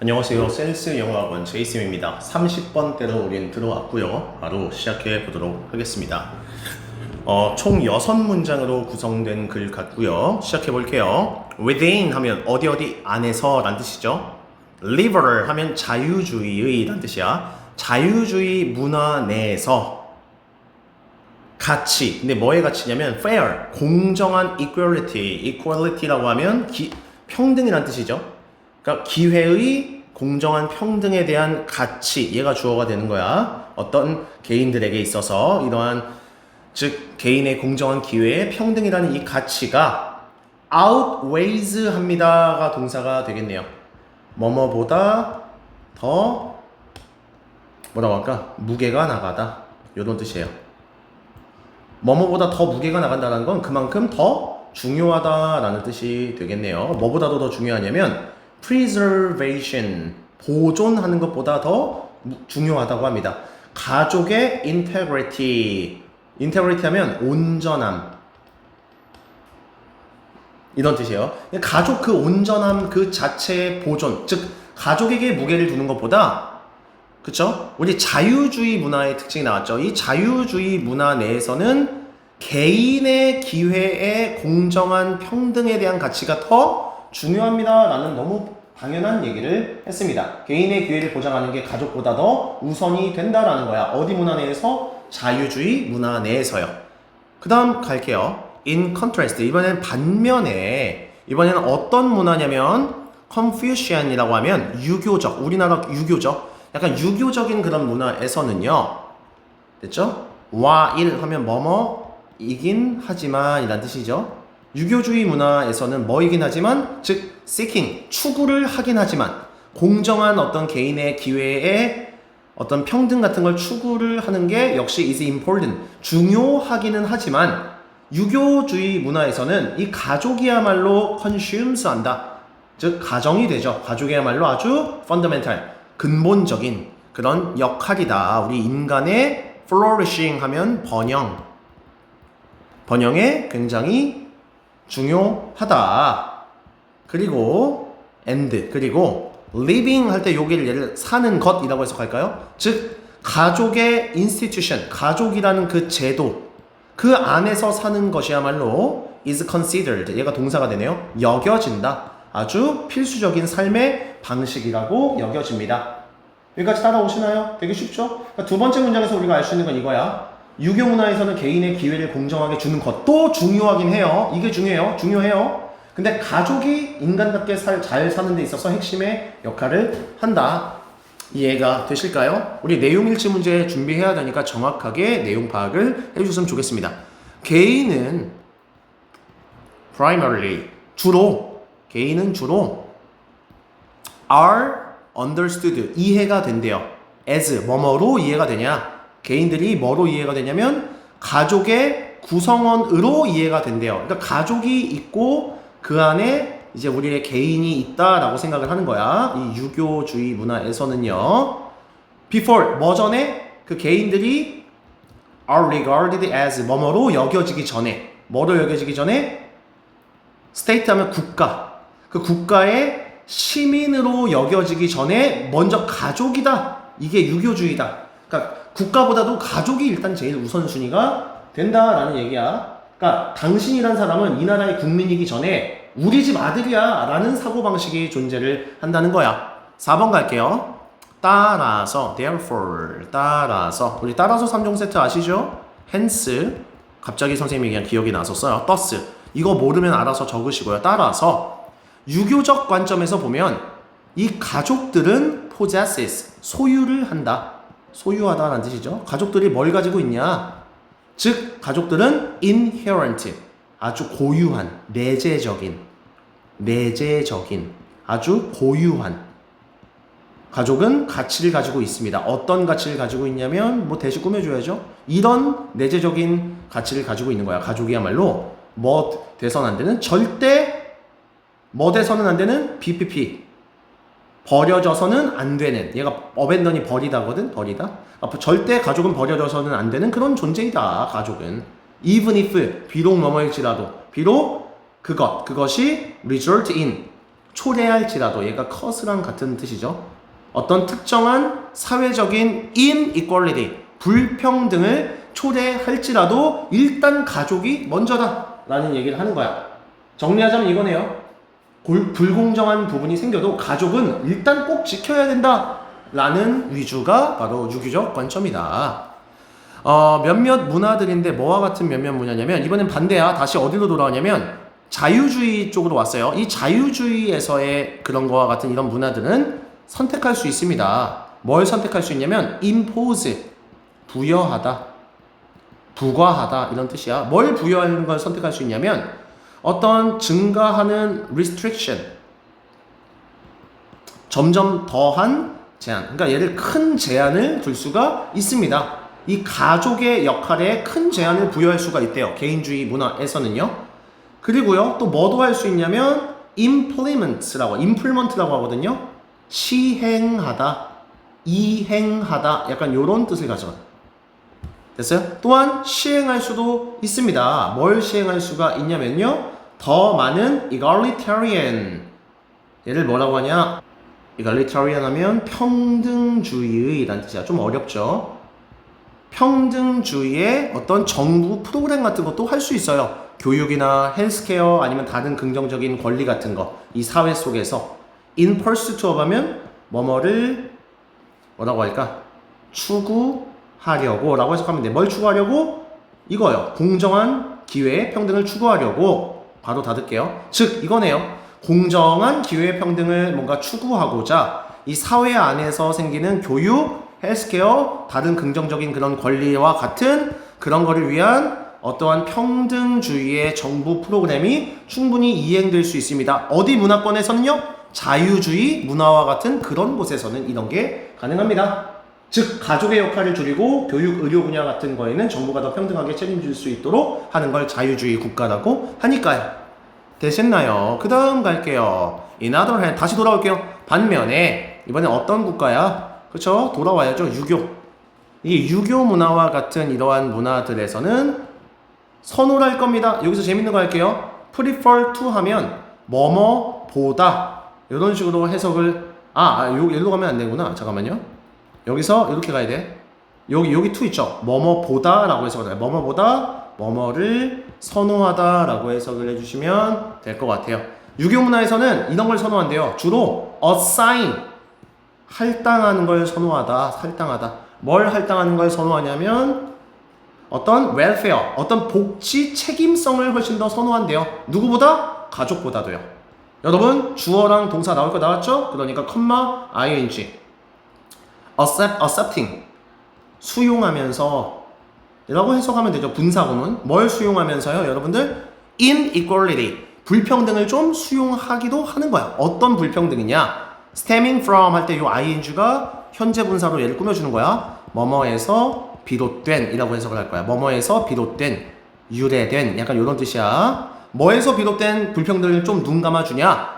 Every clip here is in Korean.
안녕하세요. 센스 영어학원 제이쌤입니다. 30번대로 우린 들어왔고요. 바로 시작해 보도록 하겠습니다. 어, 총 6문장으로 구성된 글 같고요. 시작해 볼게요. within 하면 어디 어디 안에서 란 뜻이죠. liberal 하면 자유주의의 란 뜻이야. 자유주의 문화 내에서 가치. 근데 뭐의 가치냐면 fair, 공정한 equality. equality라고 하면 기, 평등이란 뜻이죠. 그러니까 기회의 공정한 평등에 대한 가치 얘가 주어가 되는 거야. 어떤 개인들에게 있어서 이러한 즉 개인의 공정한 기회에 평등이라는 이 가치가 outweighs 합니다가 동사가 되겠네요. 뭐뭐보다 더 뭐라고 할까? 무게가 나가다. 이런 뜻이에요. 뭐뭐보다 더 무게가 나간다는 건 그만큼 더 중요하다라는 뜻이 되겠네요. 뭐보다도 더 중요하냐면 preservation 보존하는 것보다 더 무- 중요하다고 합니다. 가족의 integrity integrity 하면 온전함 이런 뜻이에요. 가족 그 온전함 그 자체의 보존 즉 가족에게 무게를 두는 것보다 그쵸? 우리 자유주의 문화의 특징이 나왔죠. 이 자유주의 문화 내에서는 개인의 기회의 공정한 평등에 대한 가치가 더 중요합니다. 라는 너무 당연한 얘기를 했습니다. 개인의 기회를 보장하는 게 가족보다 더 우선이 된다라는 거야. 어디 문화 내에서? 자유주의 문화 내에서요. 그 다음 갈게요. In contrast. 이번엔 반면에, 이번에는 어떤 문화냐면, Confucian이라고 하면 유교적, 우리나라 유교적, 약간 유교적인 그런 문화에서는요. 됐죠? 와일 하면 뭐뭐 이긴 하지만 이란 뜻이죠. 유교주의 문화에서는 뭐이긴 하지만 즉 seeking 추구를 하긴 하지만 공정한 어떤 개인의 기회에 어떤 평등 같은 걸 추구를 하는 게 역시 is important 중요하기는 하지만 유교주의 문화에서는 이 가족이야말로 consumes 한다. 즉 가정이 되죠. 가족이야말로 아주 fundamental 근본적인 그런 역할이다. 우리 인간의 flourishing 하면 번영. 번영에 굉장히 중요하다. 그리고 and 그리고 living 할 때 여기를 예를 사는 것이라고 해석할까요? 즉 가족의 institution, 가족이라는 그 제도 그 안에서 사는 것이야말로 is considered 얘가 동사가 되네요. 여겨진다. 아주 필수적인 삶의 방식이라고 여겨집니다. 여기까지 따라오시나요? 되게 쉽죠? 그러니까 두 번째 문장에서 우리가 알 수 있는 건 이거야. 유교 문화에서는 개인의 기회를 공정하게 주는 것도 중요하긴 해요. 이게 중요해요. 중요해요. 근데 가족이 인간답게 살, 잘 사는 데 있어서 핵심의 역할을 한다. 이해가 되실까요? 우리 내용 일치 문제 준비해야 되니까 정확하게 내용 파악을 해주셨으면 좋겠습니다. 개인은 primarily 주로 개인은 주로 are understood 이해가 된대요. as 뭐뭐로 이해가 되냐? 개인들이 뭐로 이해가 되냐면 가족의 구성원으로 이해가 된대요. 그러니까 가족이 있고 그 안에 이제 우리의 개인이 있다라고 생각을 하는 거야. 이 유교주의 문화에서는요. before 뭐 전에 그 개인들이 are regarded as 뭐뭐로 여겨지기 전에 뭐로 여겨지기 전에 state 하면 국가 그 국가의 시민으로 여겨지기 전에 먼저 가족이다 이게 유교주의다 그러니까 국가보다도 가족이 일단 제일 우선순위가 된다라는 얘기야. 그러니까 당신이란 사람은 이 나라의 국민이기 전에 우리 집 아들이야 라는 사고방식이 존재를 한다는 거야. 4번 갈게요. 따라서 therefore 따라서. 우리 따라서 3종 세트 아시죠? hence. 갑자기 선생님이 그냥 기억이 나서 요. thus. 이거 모르면 알아서 적으시고요. 따라서. 유교적 관점에서 보면 이 가족들은 possesses 소유를 한다 소유하다라는 뜻이죠 가족들이 뭘 가지고 있냐 즉 가족들은 inherent 아주 고유한 내재적인 내재적인 아주 고유한 가족은 가치를 가지고 있습니다. 어떤 가치를 가지고 있냐면 뭐 대신 꾸며줘야죠. 이런 내재적인 가치를 가지고 있는 거야. 가족이야말로 뭐 돼서는 안 되는 절대 뭐 돼서는 안 되는 BPP 버려져서는 안 되는 얘가 어벤던이 버리다거든 버리다 아, 절대 가족은 버려져서는 안 되는 그런 존재이다 가족은 even if 비록 뭐뭐일지라도 비록 그것 그것이 result in 초래할지라도 얘가 컷이랑 같은 뜻이죠. 어떤 특정한 사회적인 inequality 불평등을 초래할지라도 일단 가족이 먼저다 라는 얘기를 하는 거야. 정리하자면 이거네요. 골- 불공정한 부분이 생겨도 가족은 일단 꼭 지켜야 된다 라는 위주가 바로 유교적 관점이다. 어, 몇몇 문화들인데 뭐와 같은 몇몇 문화냐면 이번엔 반대야. 다시 어디로 돌아오냐면 자유주의 쪽으로 왔어요. 이 자유주의에서의 그런 거와 같은 이런 문화들은 선택할 수 있습니다. 뭘 선택할 수 있냐면 impose 부여하다, 부과하다 이런 뜻이야. 뭘 부여하는 걸 선택할 수 있냐면 어떤 증가하는 restriction 점점 더한 제한. 그러니까 얘를 큰 제한을 둘 수가 있습니다. 이 가족의 역할에 큰 제한을 부여할 수가 있대요. 개인주의 문화에서는요. 그리고요, 또 뭐도 할 수 있냐면 implement라고, implement라고 하거든요. 시행하다, 이행하다, 약간 이런 뜻을 가져. 됐어요? 또한 시행할 수도 있습니다. 뭘 시행할 수가 있냐면요. 더 많은 egalitarian. 얘를 뭐라고 하냐? egalitarian 하면 평등주의라는 뜻이야. 좀 어렵죠? 평등주의의 어떤 정부 프로그램 같은 것도 할 수 있어요. 교육이나 헬스케어 아니면 다른 긍정적인 권리 같은 거. 이 사회 속에서 in pursuit of 하면 뭐뭐를 뭐라고 할까? 추구 하려고 라고 해석하면 돼. 뭘 추구하려고? 이거요. 공정한 기회 평등을 추구하려고 바로 닫을게요. 즉 이거네요. 공정한 기회 평등을 뭔가 추구하고자 이 사회 안에서 생기는 교육, 헬스케어, 다른 긍정적인 그런 권리와 같은 그런 거를 위한 어떠한 평등주의의 정부 프로그램이 충분히 이행될 수 있습니다. 어디 문화권에서는요? 자유주의 문화와 같은 그런 곳에서는 이런 게 가능합니다. 즉 가족의 역할을 줄이고 교육, 의료 분야 같은 거에는 정부가 더 평등하게 책임질 수 있도록 하는 걸 자유주의 국가라고 하니까요. 되셨나요? 그 다음 갈게요. Other hand, 다시 돌아올게요. 반면에 이번에 어떤 국가야? 그렇죠? 돌아와야죠. 유교. 이 유교 문화와 같은 이러한 문화들에서는 선호를 할 겁니다. 여기서 재밌는 거 할게요. prefer to 하면 뭐뭐 보다 이런 식으로 해석을 아, 아 요, 여기로 가면 안 되구나. 잠깐만요. 여기서 이렇게 가야 돼. 여기 여기 to 있죠. 뭐뭐 보다라고 해석을 해요. 뭐뭐 보다 뭐뭐를 선호하다라고 해석을 해주시면 될 것 같아요. 유교 문화에서는 이런 걸 선호한대요. 주로 assign 할당하는 걸 선호하다, 할당하다. 뭘 할당하는 걸 선호하냐면 어떤 welfare, 어떤 복지 책임성을 훨씬 더 선호한대요. 누구보다? 가족보다도요. 여러분 주어랑 동사 나올 거 나왔죠? 그러니까 컴마 ing accept, accepting 수용하면서 라고 해석하면 되죠. 분사구문. 뭘 수용하면서요? 여러분들 inequality 불평등을 좀 수용하기도 하는 거야. 어떤 불평등이냐? stemming from 할때요 ing가 현재 분사로 얘를 꾸며주는 거야. 뭐뭐에서 비롯된 이라고 해석을 할 거야. 뭐뭐에서 비롯된 유래된 약간 이런 뜻이야. 뭐에서 비롯된 불평등을 좀 눈 감아주냐?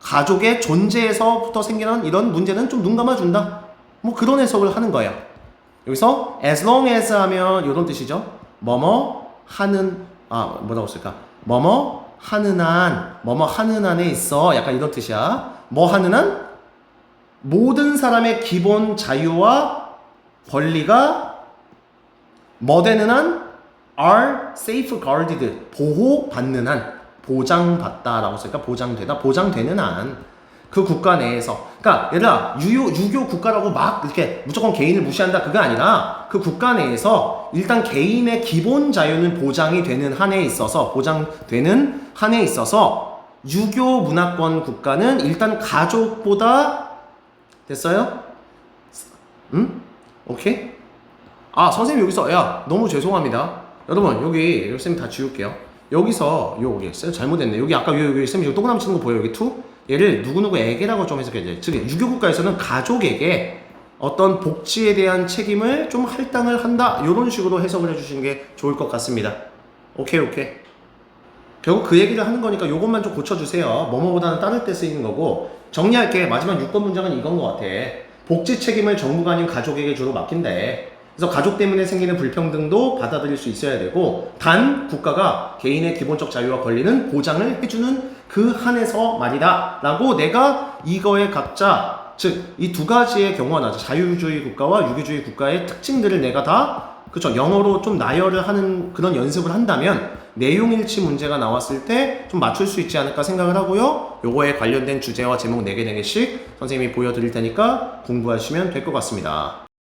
가족의 존재에서부터 생기는 이런 문제는 좀 눈 감아준다. 뭐 그런 해석을 하는 거예요. 여기서 as long as 하면 이런 뜻이죠. 뭐뭐 하는 아 뭐라고 쓸까? 뭐뭐 하는 한 뭐뭐 하는 한에 있어. 약간 이런 뜻이야. 뭐 하는 한 모든 사람의 기본 자유와 권리가 뭐 되는 한 are safeguarded 보호받는 한 보장받다라고 쓸까 보장되다 보장되는 한 그 국가 내에서. 그러니까 얘들아 유교 유교 국가라고 막 이렇게 무조건 개인을 무시한다. 그게 아니라 그 국가 내에서 일단 개인의 기본 자유는 보장이 되는 한에 있어서 보장되는 한에 있어서 유교 문화권 국가는 일단 가족보다 됐어요? 응? 오케이? 아 선생님 여기서 야 너무 죄송합니다. 여러분 여기 여기 쌤이 다 지울게요. 여기서 요 여기 쌤 잘못했네. 여기 아까 여기, 여기 쌤이 지금 동그라미 치는 거 보여요? 여기 투 얘를 누구누구에게라고 좀 해석해야 돼즉 유교 국가에서는 가족에게 어떤 복지에 대한 책임을 좀 할당을 한다 이런 식으로 해석을 해주시는 게 좋을 것 같습니다 오케이 오케이 결국 그 얘기를 하는 거니까 요것만 좀 고쳐주세요. 뭐뭐보다는 따를 때 쓰이는 거고 정리할게 마지막 6번 문장은 이건 것 같아. 복지 책임을 정부가 아닌 가족에게 주로 맡긴대. 그래서 가족 때문에 생기는 불평등도 받아들일 수 있어야 되고 단 국가가 개인의 기본적 자유와 권리는 보장을 해주는 그 한에서 말이다. 라고 내가 이거의 각자. 즉 이 두 가지의 경우가 나죠. 자유주의 국가와 유교주의 국가의 특징들을 내가 다 그쵸 영어로 좀 나열을 하는 그런 연습을 한다면 내용일치 문제가 나왔을 때 좀 맞출 수 있지 않을까 생각을 하고요. 요거에 관련된 주제와 제목 4개 4개씩 선생님이 보여드릴 테니까 공부하시면 될 것 같습니다